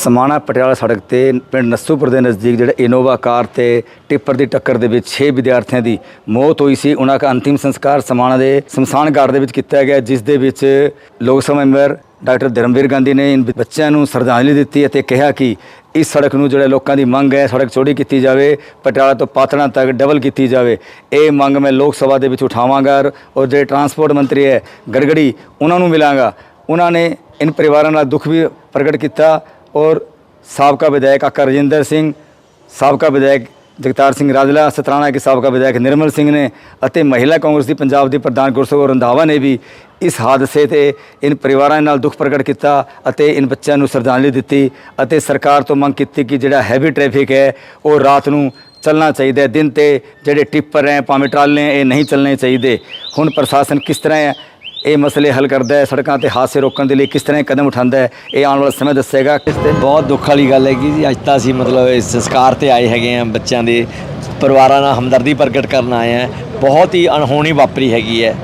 ਸਮਾਣਾ ਪਟਿਆਲਾ ਸੜਕ ਤੇ ਪਿੰਡ ਨਸੂਪੁਰ ਦੇ ਨਜ਼ਦੀਕ ਜਿਹੜੇ ਇਨੋਵਾ ਕਾਰ ਤੇ ਟਿੱਪਰ ਦੀ ਟੱਕਰ ਦੇ ਵਿੱਚ 6 ਵਿਦਿਆਰਥੀਆਂ ਦੀ ਮੌਤ ਹੋਈ ਸੀ, ਉਹਨਾਂ ਦਾ ਅੰਤਿਮ ਸੰਸਕਾਰ ਸਮਾਣਾ ਦੇ ਸ਼ਮਸ਼ਾਨ ਘਾਟ ਦੇ ਵਿੱਚ ਕੀਤਾ ਗਿਆ, ਜਿਸ ਦੇ ਵਿੱਚ ਲੋਕ ਸਭਾ ਮੈਂਬਰ ਡਾਕਟਰ ਧਰਮਵੀਰ ਗਾਂਧੀ ਨੇ ਇਨ ਬੱਚਿਆਂ ਨੂੰ ਸ਼ਰਧਾਂਜਲੀ ਦਿੱਤੀ ਅਤੇ ਕਿਹਾ ਕਿ ਇਸ ਸੜਕ ਨੂੰ ਜਿਹੜੇ ਲੋਕਾਂ ਦੀ ਮੰਗ ਹੈ, ਸੜਕ ਚੌੜੀ ਕੀਤੀ ਜਾਵੇ, ਪਟਿਆਲਾ ਤੋਂ ਪਾਤੜਾਂ ਤੱਕ ਡਬਲ ਕੀਤੀ ਜਾਵੇ। ਇਹ ਮੰਗ ਮੈਂ ਲੋਕ ਸਭਾ ਦੇ ਵਿੱਚ ਉਠਾਵਾਂਗਾ ਔਰ ਜਿਹੜੇ ਟਰਾਂਸਪੋਰਟ ਮੰਤਰੀ ਹੈ, ਗੜਗੜੀ, ਉਹਨਾਂ ਨੂੰ ਮਿਲਾਂਗਾ। ਉਹਨਾਂ ਨੇ ਇਨ ਪਰਿਵਾਰਾਂ ਨਾਲ ਦੁੱਖ ਵੀ ਪ੍ਰਗਟ ਕੀਤਾ ਔਰ ਸਾਬਕਾ ਵਿਧਾਇਕ ਆਕਾ ਰਜਿੰਦਰ ਸਿੰਘ ਸਾਬਕਾ ਵਿਧਾਇਕ ਜਗਤਾਰ ਸਿੰਘ ਰਾਜਲਾ ਸਤਰਾਣਾ ਕੇ ਸਾਬਕਾ ਵਿਧਾਇਕ ਨਿਰਮਲ ਸਿੰਘ ਨੇ ਅਤੇ ਮਹਿਲਾ ਕਾਂਗਰਸ ਦੀ ਪੰਜਾਬ ਦੀ ਪ੍ਰਧਾਨ ਗੁਰਸੇਵਕ ਰੰਧਾਵਾ ਨੇ ਵੀ ਇਸ ਹਾਦਸੇ ਤੇ ਇਨ ਪਰਿਵਾਰਾਂ ਨਾਲ ਦੁੱਖ ਪ੍ਰਗਟ ਕੀਤਾ ਅਤੇ ਇਨ ਬੱਚਿਆਂ ਨੂੰ ਸ਼ਰਧਾਂਜਲੀ ਦਿੱਤੀ ਅਤੇ ਸਰਕਾਰ ਤੋਂ ਮੰਗ ਕੀਤੀ ਕਿ ਜਿਹੜਾ ਹੈਵੀ ਟ੍ਰੈਫਿਕ ਹੈ ਉਹ ਰਾਤ ਨੂੰ ਚੱਲਣਾ ਚਾਹੀਦਾ ਹੈ। ਦਿਨ ਤੇ ਜਿਹੜੇ ਟਿੱਪਰ ਹੈ ਭਾਵੇਂ ਟਰਾਲੇ ਹੈ, ਇਹ ਨਹੀਂ ਚੱਲਣੇ ਚਾਹੀਦੇ। ਹੁਣ ਪ੍ਰਸ਼ਾਸਨ ਕਿਸ ਤਰ੍ਹਾਂ ਇਹ ਮਸਲੇ ਹੱਲ ਕਰਦਾ ਹੈ ਸੜਕਾਂ ਤੇ ਹਾਦਸੇ ਰੋਕਣ ਦੇ ਲਈ ਕਿਸ ਤਰ੍ਹਾਂ ਕਦਮ ਉਠਾਉਂਦਾ ਹੈ, ਇਹ ਆਉਣ ਵਾਲਾ ਸਮੇਂ ਦੱਸੇਗਾ। ਕਿਸ ਤੇ ਬਹੁਤ ਦੁੱਖ ਵਾਲੀ ਗੱਲ ਹੈਗੀ ਜੀ। ਅੱਜ ਤਾਂ ਅਸੀਂ ਮਤਲਬ ਇਸ ਸੰਸਕਾਰ ਤੇ ਆਏ ਹੈਗੇ ਆ ਬੱਚਿਆਂ ਦੇ। ਪਰਿਵਾਰਾਂ ਨਾਲ ਹਮਦਰਦੀ ਪ੍ਰਗਟ ਕਰਨ ਆਏ ਆ ਬਹੁਤ ਹੀ ਅਣਹੋਣੀ ਵਾਪਰੀ ਹੈਗੀ ਹੈ।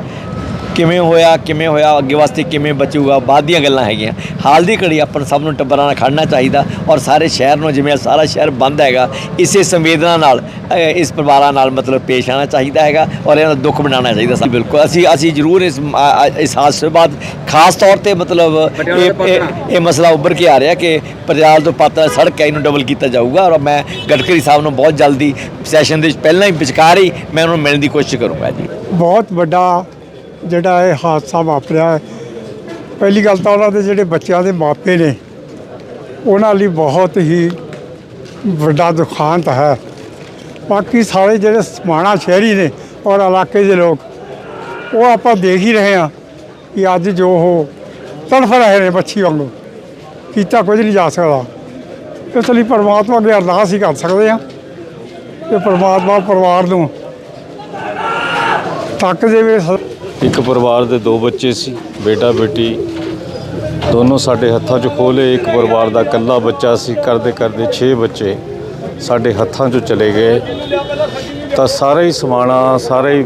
ਕਿਵੇਂ ਹੋਇਆ ਕਿਵੇਂ ਹੋਇਆ ਅੱਗੇ ਵਾਸਤੇ ਕਿਵੇਂ ਬਚੂਗਾ ਬਾਅਦ ਦੀਆਂ ਗੱਲਾਂ ਹੈਗੀਆਂ। ਹਾਲ ਦੀ ਘੜੀ ਆਪਾਂ ਸਭ ਨੂੰ ਟੱਬਰਾਂ ਨਾਲ ਖੜਨਾ ਚਾਹੀਦਾ ਔਰ ਸਾਰੇ ਸ਼ਹਿਰ ਨੂੰ ਜਿਵੇਂ ਸਾਰਾ ਸ਼ਹਿਰ ਬੰਦ ਹੈਗਾ ਇਸੇ ਸੰਵੇਦਨਾ ਨਾਲ ਇਸ ਪਰਿਵਾਰਾਂ ਨਾਲ ਮਤਲਬ ਪੇਸ਼ ਆਉਣਾ ਚਾਹੀਦਾ ਹੈਗਾ ਔਰ ਇਹਨਾਂ ਦਾ ਦੁੱਖ ਮਨਾਉਣਾ ਚਾਹੀਦਾ ਸੀ ਬਿਲਕੁਲ। ਅਸੀਂ ਅਸੀਂ ਜ਼ਰੂਰ ਇਸ ਇਸ ਹਾਦਸੇ ਤੋਂ ਬਾਅਦ ਖਾਸ ਤੌਰ ਤੇ ਮਤਲਬ ਇਹ ਤੋਂ ਇਹ- ਇਹ ਮਸਲਾ ਉੱਭਰ ਕੇ ਆ ਰਿਹਾ ਕਿ ਪਟਿਆਲਾ ਤੋਂ ਪਾਤੜਾ ਸੜਕ ਹੈ ਇਹਨੂੰ ਡਬਲ ਕੀਤਾ ਜਾਊਗਾ ਔਰ ਮੈਂ ਗਡਕਰੀ ਸਾਹਿਬ ਨੂੰ ਬਹੁਤ ਜਲਦੀ ਸੈਸ਼ਨ ਦੇ ਵਿੱਚ ਪਹਿਲਾਂ ਹੀ ਵਿਚਕਾਰ ਹੀ ਮੈਂ ਉਹਨਾਂ ਨੂੰ ਮਿਲਣ ਦੀ ਕੋਸ਼ਿਸ਼ ਕਰੂੰਗਾ ਜੀ। ਬਹੁਤ ਵੱਡਾ ਜਿਹੜਾ ਇਹ ਹਾਦਸਾ ਵਾਪਰਿਆ ਹੈ, ਪਹਿਲੀ ਗੱਲ ਤਾਂ ਉਹਨਾਂ ਦੇ ਜਿਹੜੇ ਬੱਚਿਆਂ ਦੇ ਮਾਪੇ ਨੇ, ਉਹਨਾਂ ਲਈ ਬਹੁਤ ਹੀ ਵੱਡਾ ਦੁਖਾਂਤ ਹੈ। ਬਾਕੀ ਸਾਰੇ ਜਿਹੜੇ ਸਮਾਣਾ ਸ਼ਹਿਰੀ ਨੇ ਔਰ ਇਲਾਕੇ ਦੇ ਲੋਕ, ਉਹ ਆਪਾਂ ਦੇਖ ਹੀ ਰਹੇ ਹਾਂ ਕਿ ਅੱਜ ਜੋ ਉਹ ਤੜਫ ਰਹੇ ਨੇ ਬੱਚੀ ਵਾਂਗੂ, ਕੀਤਾ ਕੁਝ ਨਹੀਂ ਜਾ ਸਕਦਾ। ਇਸ ਲਈ ਪਰਮਾਤਮਾ ਅੱਗੇ ਅਰਦਾਸ ਹੀ ਕਰ ਸਕਦੇ ਹਾਂ ਕਿ ਪਰਮਾਤਮਾ ਪਰਿਵਾਰ ਨੂੰ ਤੱਕ ਦੇਵੇ ਇੱਕ ਪਰਿਵਾਰ ਦੇ ਦੋ ਬੱਚੇ ਸੀ, ਬੇਟਾ, ਬੇਟੀ। ਦੋਨੋਂ ਸਾਡੇ ਹੱਥਾਂ 'ਚ ਖੋਲੇ ਇੱਕ ਪਰਿਵਾਰ ਦਾ ਇਕੱਲਾ ਬੱਚਾ ਸੀ। ਕਰਦੇ ਕਰਦੇ 6 ਬੱਚੇ ਸਾਡੇ ਹੱਥਾਂ 'ਚੋਂ ਚਲੇ ਗਏ। ਤਾਂ ਸਾਰਾ ਹੀ ਸਮਾਣਾ, ਸਾਰਾ ਹੀ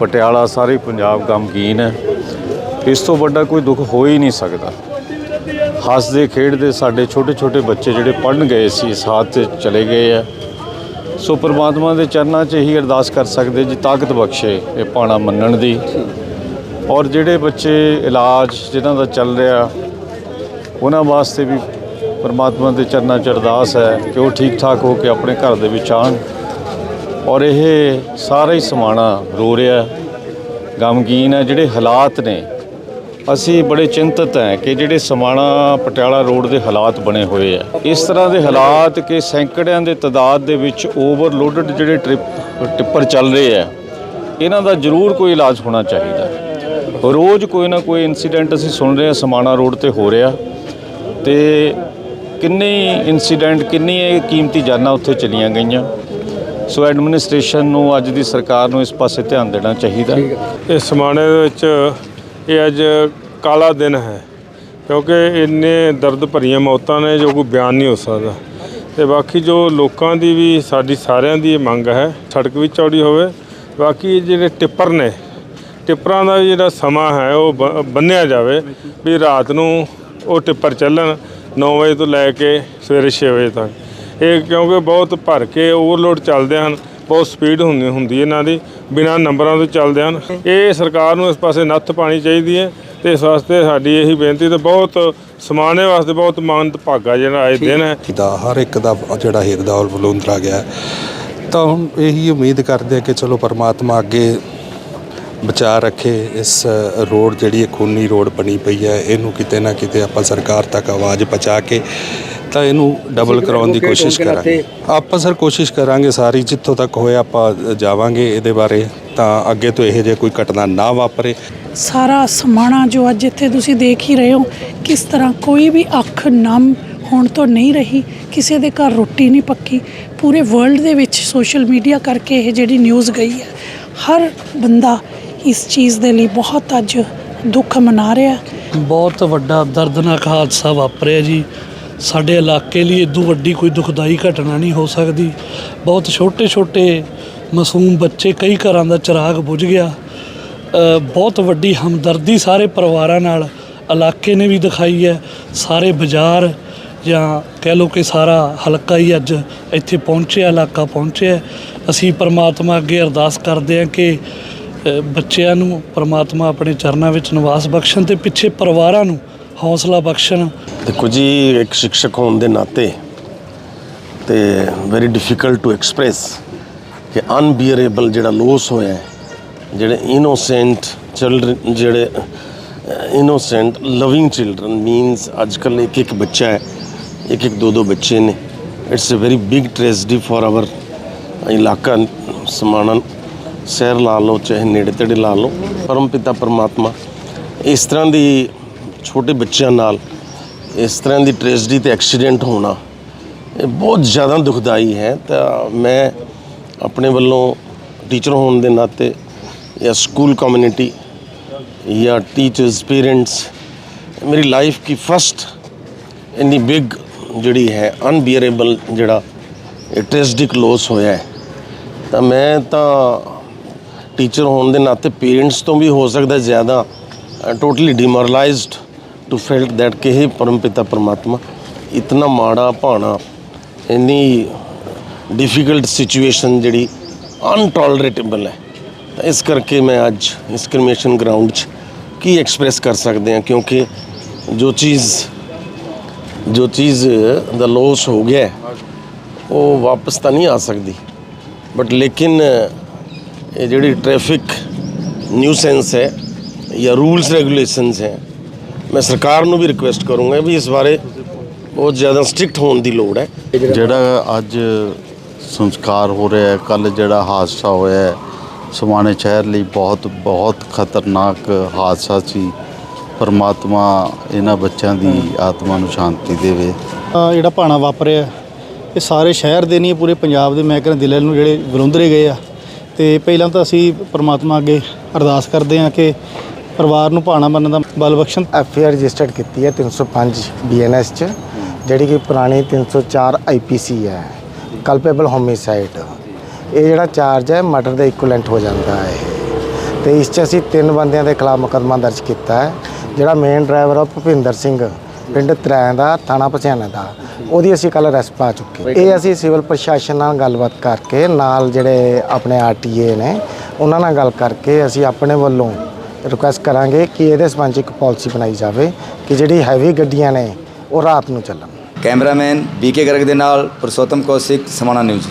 ਪਟਿਆਲਾ, ਸਾਰੇ ਹੀ ਪੰਜਾਬ ਗਮਗੀਨ ਹੈ। ਇਸ ਤੋਂ ਵੱਡਾ ਕੋਈ ਦੁੱਖ ਹੋ ਹੀ ਨਹੀਂ ਸਕਦਾ। ਹੱਸਦੇ, ਖੇਡਦੇ ਸਾਡੇ ਛੋਟੇ ਛੋਟੇ ਬੱਚੇ ਜਿਹੜੇ ਪੜਨ ਗਏ ਸੀ ਇਸ ਹਾਦਸੇ 'ਚ ਚਲੇ ਗਏ ਆ। ਸੋ ਪਰਮਾਤਮਾ ਦੇ ਚਰਨਾਂ 'ਚ ਇਹੀ ਅਰਦਾਸ ਕਰ ਸਕਦੇ ਜੀ, ਤਾਕਤ ਬਖਸ਼ੇ ਇਹ ਪਾਣਾ ਮੰਨਣ ਦੀ। ਔਰ ਜਿਹੜੇ ਬੱਚੇ ਇਲਾਜ ਜਿਨ੍ਹਾਂ ਦਾ ਚੱਲ ਰਿਹਾ, ਉਹਨਾਂ ਵਾਸਤੇ ਵੀ ਪਰਮਾਤਮਾ ਦੇ ਚਰਨਾਂ 'ਚ ਅਰਦਾਸ ਹੈ ਕਿ ਉਹ ਠੀਕ ਠਾਕ ਹੋ ਕੇ ਆਪਣੇ ਘਰ ਦੇ ਵਿੱਚ ਆਣ ਔਰ ਇਹ ਸਾਰਾ ਹੀ ਸਮਾਣਾ ਰੋ ਰਿਹਾ ਗਮਗੀਨ ਹੈ, ਜਿਹੜੇ ਹਾਲਾਤ ਨੇ, ਅਸੀਂ ਬੜੇ ਚਿੰਤਤ ਹੈ ਕਿ ਜਿਹੜੇ ਸਮਾਣਾ ਪਟਿਆਲਾ ਰੋਡ ਦੇ ਹਾਲਾਤ ਬਣੇ ਹੋਏ ਆ ਇਸ ਤਰ੍ਹਾਂ ਦੇ ਹਾਲਾਤ ਕਿ ਸੈਂਕੜਿਆਂ ਦੇ ਤਦਾਦ ਦੇ ਵਿੱਚ ਓਵਰਲੋਡਡ ਜਿਹੜੇ ਟ੍ਰਿਪ, ਟਿੱਪਰ ਚੱਲ ਰਹੇ ਆ ਇਹਨਾਂ ਦਾ ਜ਼ਰੂਰ ਕੋਈ ਇਲਾਜ ਹੋਣਾ ਚਾਹੀਦਾ ਰੋਜ਼ ਕੋਈ ਨਾ ਕੋਈ ਇਨਸੀਡੈਂਟ ਅਸੀਂ ਸੁਣ ਰਹੇ ਹਾਂ, ਸਮਾਣਾ ਰੋਡ ਤੇ ਹੋ ਰਿਹਾ। ਤੇ ਕਿੰਨੇ ਇਨਸੀਡੈਂਟ ਕਿੰਨੀਆਂ ਕੀਮਤੀ ਜਾਨਾਂ ਉੱਥੇ ਚਲੀਆਂ ਗਈਆਂ। ਸੋ ਐਡਮਿਨਿਸਟ੍ਰੇਸ਼ਨ ਨੂੰ, ਅੱਜ ਦੀ ਸਰਕਾਰ ਨੂੰ ਇਸ ਪਾਸੇ ਧਿਆਨ ਦੇਣਾ ਚਾਹੀਦਾ। ਇਹ ਸਮਾਣੇ ਦੇ ਵਿੱਚ ਇਹ ਅੱਜ ਕਾਲਾ ਦਿਨ ਹੈ, ਕਿਉਂਕਿ ਇੰਨੇ ਦਰਦ ਭਰੀਆਂ ਮੌਤਾਂ ਨੇ, ਜੋ ਕੋਈ ਬਿਆਨ ਨਹੀਂ ਹੋ ਸਕਦਾ। ਤੇ ਬਾਕੀ ਜੋ ਲੋਕਾਂ ਦੀ ਵੀ, ਸਾਡੀ ਸਾਰਿਆਂ ਦੀ ਇਹ ਮੰਗ ਹੈ, ਸੜਕ ਵੀ ਚੌੜੀ ਹੋਵੇ। ਬਾਕੀ ਜਿਹੜੇ ਟਿੱਪਰ ਨੇ ਟਿੱਪਰਾਂ ਦਾ ਜਿਹੜਾ ਸਮਾਂ ਹੈ ਉਹ ਬ- ਬੰਨਿਆ ਜਾਵੇ ਵੀ ਰਾਤ ਨੂੰ ਉਹ ਟਿੱਪਰ ਚੱਲਣ 9 ਵਜੇ ਤੋਂ ਲੈ ਕੇ ਸਵੇਰੇ 6 ਵਜੇ ਤੱਕ। ਇਹ ਕਿਉਂਕਿ ਬਹੁਤ ਭਰ ਕੇ ਓਵਰਲੋਡ ਚੱਲਦੇ ਹਨ ਬਹੁਤ ਸਪੀਡ ਹੁੰਦੀ ਹੁੰਦੀ ਹੈ ਇਹਨਾਂ ਦੀ ਬਿਨਾਂ ਨੰਬਰਾਂ ਤੋਂ ਚੱਲਦੇ ਹਨ। ਇਹ ਸਰਕਾਰ ਨੂੰ ਇਸ ਪਾਸੇ ਨੱਥ ਪਾਣੀ ਚਾਹੀਦੀ ਹੈ ਤੇ ਇਸ ਵਾਸਤੇ ਸਾਡੀ ਇਹੀ ਬੇਨਤੀ ਤੇ ਬਹੁਤ ਸਮਾਨੇ ਵਾਸਤੇ ਬਹੁਤ ਮਾਨਤ ਭਾਗਾ ਜਿਹੜਾ ਇਹ ਦਿਨ ਹੈ। ਦਾ ਹਰ ਇੱਕ ਦਾ ਜਿਹੜਾ ਹਿਰਦਾ ਔਰ ਬਲੂੰਦਰਾ ਗਿਆ। ਤਾਂ ਹੁਣ ਇਹੀ ਉਮੀਦ ਕਰਦੇ ਆ ਕਿ ਚਲੋ ਪਰਮਾਤਮਾ ਅੱਗੇ ਬਚਾ ਰੱਖੇ ਇਸ ਰੋਡ ਜਿਹੜੀ ਖੂਨੀ ਰੋਡ ਬਣੀ ਪਈ ਹੈ ਇਹਨੂੰ ਕਿਤੇ ਨਾ ਕਿਤੇ ਆਪਾਂ ਸਰਕਾਰ ਤੱਕ ਆਵਾਜ਼ ਪਹੁੰਚਾ ਕੇ ਤਾਂ ਇਹਨੂੰ ਡਬਲ ਕਰਾਉਣ ਦੀ ਕੋਸ਼ਿਸ਼ ਕਰਾਂਗੇ। ਆਪਾਂ ਸਰ ਕੋਸ਼ਿਸ਼ ਕਰਾਂਗੇ ਸਾਰੀ ਜਿੱਥੋਂ ਤੱਕ ਹੋਇਆ ਆਪਾਂ ਜਾਵਾਂਗੇ ਇਹਦੇ ਬਾਰੇ ਤਾਂ ਅੱਗੇ ਤੋਂ ਇਹੋ ਜਿਹੀ ਕੋਈ ਘਟਨਾ ਨਾ ਵਾਪਰੇ। ਸਾਰਾ ਸਮਾਣਾ ਜੋ ਅੱਜ ਇੱਥੇ ਤੁਸੀਂ ਦੇਖ ਹੀ ਰਹੇ ਹੋ ਕਿਸ ਤਰ੍ਹਾਂ ਕੋਈ ਵੀ ਅੱਖ ਨਮ ਹੋਣ ਤੋਂ ਨਹੀਂ ਰਹੀ ਕਿਸੇ ਦੇ ਘਰ ਰੋਟੀ ਨਹੀਂ ਪੱਕੀ ਪੂਰੇ ਵਰਲਡ ਦੇ ਵਿੱਚ ਸੋਸ਼ਲ ਮੀਡੀਆ ਕਰਕੇ ਇਹ ਜਿਹੜੀ ਨਿਊਜ਼ ਗਈ ਹੈ ਹਰ ਬੰਦਾ ਇਸ ਚੀਜ਼ ਦੇ ਲਈ ਬਹੁਤ ਅੱਜ ਦੁੱਖ ਮਨਾ ਰਿਹਾ। ਬਹੁਤ ਵੱਡਾ ਦਰਦਨਾਕ ਹਾਦਸਾ ਵਾਪਰਿਆ ਜੀ। ਸਾਡੇ ਇਲਾਕੇ ਲਈ ਇਦੋਂ ਵੱਡੀ ਕੋਈ ਦੁਖਦਾਈ ਘਟਨਾ ਨਹੀਂ ਹੋ ਸਕਦੀ। ਬਹੁਤ ਛੋਟੇ ਛੋਟੇ ਮਾਸੂਮ ਬੱਚੇ ਕਈ ਘਰਾਂ ਦਾ ਚਿਰਾਗ ਬੁਝ ਗਿਆ। ਬਹੁਤ ਵੱਡੀ ਹਮਦਰਦੀ ਸਾਰੇ ਪਰਿਵਾਰਾਂ ਨਾਲ ਇਲਾਕੇ ਨੇ ਵੀ ਦਿਖਾਈ ਹੈ। ਸਾਰੇ ਬਾਜ਼ਾਰ ਜਾਂ ਕਹਿ ਲਓ ਕਿ ਸਾਰਾ ਹਲਕਾ ਹੀ ਅੱਜ ਇੱਥੇ ਪਹੁੰਚਿਆ, ਇਲਾਕਾ ਪਹੁੰਚਿਆ। ਅਸੀਂ ਪਰਮਾਤਮਾ ਅੱਗੇ ਅਰਦਾਸ ਕਰਦੇ ਹਾਂ ਕਿ ਬੱਚਿਆਂ ਨੂੰ ਪ੍ਰਮਾਤਮਾ ਆਪਣੇ ਚਰਨਾਂ ਵਿੱਚ ਨਿਵਾਸ ਬਖਸ਼ਣ ਤੇ ਪਿੱਛੇ ਪਰਿਵਾਰਾਂ ਨੂੰ ਹੌਸਲਾ ਬਖਸ਼ਣ। ਦੇਖੋ ਜੀ, ਇੱਕ ਸਿੱਖਿਅਕ ਹੋਣ ਦੇ ਨਾਤੇ ਤੇ ਵੈਰੀ ਡਿਫਿਕਲਟ ਟੂ ਐਕਸਪ੍ਰੈਸ ਕਿ ਅਨਬੀਅਰੇਬਲ ਜਿਹੜਾ ਲੋਸ ਹੋਇਆ ਜਿਹੜੇ ਇਨੋਸੈਂਟ ਚਿਲਡਰਨ ਜਿਹੜੇ ਇਨੋਸੈਂਟ ਲਵਿੰਗ ਚਿਲਡਰਨ ਮੀਨਸ ਅੱਜ ਕੱਲ੍ਹ ਇੱਕ ਇੱਕ ਬੱਚਾ ਹੈ, ਇੱਕ ਇੱਕ ਦੋ ਦੋ ਬੱਚੇ ਨੇ। It's a very big tragedy for our ਇਲਾਕਾ ਸਮਾਣਾ ਸ਼ਹਿਰ ਲਾ ਲਓ, ਚਾਹੇ ਨੇੜੇ ਤੇੜੇ ਲਾ ਲਓ, ਪਰਮ ਪਿਤਾ, ਪਰਮਾਤਮਾ। ਇਸ ਤਰ੍ਹਾਂ ਦੀ ਛੋਟੇ ਬੱਚਿਆਂ ਨਾਲ, ਇਸ ਤਰ੍ਹਾਂ ਦੀ ਟ੍ਰੈਜਡੀ ਤੇ ਐਕਸੀਡੈਂਟ ਹੋਣਾ, ਇਹ ਬਹੁਤ ਜ਼ਿਆਦਾ ਦੁਖਦਾਈ ਹੈ। ਤਾਂ ਮੈਂ ਆਪਣੇ ਵੱਲੋਂ ਟੀਚਰ ਹੋਣ ਦੇ ਨਾਤੇ ਜਾਂ ਸਕੂਲ ਕਮਿਊਨਿਟੀ ਜਾਂ ਟੀਚਰਸ ਪੇਰੈਂਟਸ ਮੇਰੀ ਲਾਈਫ ਕੀ ਫਸਟ ਇੰਨੀ ਬਿਗ ਜਿਹੜੀ ਹੈ ਅਨਬੀਅਰੇਬਲ ਜਿਹੜਾ ਇਹ ਟ੍ਰੈਜਡਿਕ ਲੋਸ ਹੋਇਆ ਹੈ। ਤਾਂ ਮੈਂ ਤਾਂ ਟੀਚਰ ਹੋਣ ਦੇ ਨਾਤੇ ਪੇਰੈਂਟਸ ਤੋਂ ਵੀ ਹੋ ਸਕਦਾ ਜ਼ਿਆਦਾ totally demoralised too felt that ਕਿ ਇਹ ਪਰਮਪਿਤਾ ਪਰਮਾਤਮਾ, ਇਤਨਾ ਮਾੜਾ ਭਾਣਾ, ਇੰਨੀ ਡਿਫਿਕਲਟ ਸਿਚੁਏਸ਼ਨ ਜਿਹੜੀ ਅਨਟੋਲਰੇਟੇਬਲ ਹੈ। ਤਾਂ ਇਸ ਕਰਕੇ ਮੈਂ ਅੱਜ ਇਸ ਕ੍ਰਿਮੀਨੇਸ਼ਨ ਗਰਾਊਂਡ 'ਚ ਕੀ ਐਕਸਪ੍ਰੈਸ ਕਰ ਸਕਦੇ ਹਾਂ, ਕਿਉਂਕਿ ਜੋ ਚੀਜ਼ ਜੋ ਚੀਜ਼ ਦਾ ਲੋਸ ਹੋ ਗਿਆ ਉਹ ਵਾਪਸ ਤਾਂ ਨਹੀਂ ਆ ਸਕਦੀ। ਬਟ ਲੇਕਿਨ ਇਹ ਜਿਹੜੀ ਟ੍ਰੈਫਿਕ ਨਿਊਸੈਂਸ ਹੈ ਜਾਂ ਰੂਲਸ ਰੈਗੂਲੇਸ਼ਨਸ ਹੈ ਮੈਂ ਸਰਕਾਰ ਨੂੰ ਵੀ ਰਿਕੁਐਸਟ ਕਰੂੰਗਾ ਵੀ ਇਸ ਬਾਰੇ ਬਹੁਤ ਜ਼ਿਆਦਾ ਸਟ੍ਰਿਕਟ ਹੋਣ ਦੀ ਲੋੜ ਹੈ। ਜਿਹੜਾ ਅੱਜ ਸੰਸਕਾਰ ਹੋ ਰਿਹਾ ਹੈ ਕੱਲ ਜਿਹੜਾ ਹਾਦਸਾ ਹੋਇਆ ਹੈ ਸਮਾਣੇ ਸ਼ਹਿਰ ਲਈ ਬਹੁਤ ਬਹੁਤ ਖਤਰਨਾਕ ਹਾਦਸਾ ਸੀ। ਪਰਮਾਤਮਾ ਇਹਨਾਂ ਬੱਚਿਆਂ ਦੀ ਆਤਮਾ ਨੂੰ ਸ਼ਾਂਤੀ ਦੇਵੇ। ਜਿਹੜਾ ਭਾਣਾ ਵਾਪਰਿਆ ਇਹ ਸਾਰੇ ਸ਼ਹਿਰ ਦੇ ਨਹੀਂ ਪੂਰੇ ਪੰਜਾਬ ਦੇ ਮੈਂ ਕਹਿੰਦਾ ਦਿਲ ਨੂੰ ਜਿਹੜੇ ਵਿਰੁੰਦਰੇ ਗਏ ਆ। ਤੇ ਪਹਿਲਾਂ ਤਾਂ ਅਸੀਂ ਪ੍ਰਮਾਤਮਾ ਅੱਗੇ ਅਰਦਾਸ ਕਰਦੇ ਹਾਂ ਕਿ ਪਰਿਵਾਰ ਨੂੰ ਭਾਣਾ ਬਣਨ ਦਾ ਬਲ ਬਖਸ਼ਣ। ਐਫ ਆਈ ਆਰ ਰਜਿਸਟਰਡ ਕੀਤੀ ਹੈ 305 ਬੀਐਨਐਸ ਚ, ਜਿਹੜੀ ਕਿ ਪੁਰਾਣੀ 304 ਆਈਪੀਸੀ ਹੈ ਕਲਪੇਬਲ ਹੋਮਿਸਾਈਡ ਇਹ ਜਿਹੜਾ ਚਾਰਜ ਹੈ ਮਰਡਰ ਦਾ ਇਕੁਇਵਲੈਂਟ ਹੋ ਜਾਂਦਾ ਹੈ। ਇਹ ਤੇ ਇਸ ਚ ਅਸੀਂ ਤਿੰਨ ਬੰਦਿਆਂ ਦੇ ਖਿਲਾਫ ਮੁਕੱਦਮਾ ਦਰਜ ਕੀਤਾ ਹੈ, ਜਿਹੜਾ ਮੇਨ ਡਰਾਈਵਰ ਆ ਭੁਪਿੰਦਰ ਸਿੰਘ। ਪਿੰਡ ਤਰੈਂ ਦਾ, ਥਾਣਾ ਪਛਿਆਣਾ ਦਾ। ਉਹਦੀ ਅਸੀਂ ਕੱਲ ਰੈਸਟ ਪਾ ਚੁੱਕੇ। ਇਹ ਅਸੀਂ ਸਿਵਲ ਪ੍ਰਸ਼ਾਸਨ ਨਾਲ ਗੱਲਬਾਤ ਕਰਕੇ, ਨਾਲ ਜਿਹੜੇ ਆਪਣੇ ਆਰਟੀਏ ਨੇ, ਉਹਨਾਂ ਨਾਲ ਗੱਲ ਕਰਕੇ ਅਸੀਂ ਆਪਣੇ ਵੱਲੋਂ ਰਿਕੁਐਸਟ ਕਰਾਂਗੇ ਕਿ ਇਹਦੇ ਸੰਬੰਧ 'ਚ ਇੱਕ ਪਾਲਿਸੀ ਬਣਾਈ ਜਾਵੇ ਕਿ ਜਿਹੜੀ ਹੈਵੀ ਗੱਡੀਆਂ ਨੇ, ਉਹ ਰਾਤ ਨੂੰ ਚੱਲਣ। ਕੈਮਰਾਮੈਨ ਬੀਕੇ ਗਰਗ ਦੇ ਨਾਲ ਪੁਰਸ਼ੋਤਮ ਕੌਸ਼ਿਕ ਸਮਾਣਾ ਨਿਊਜ਼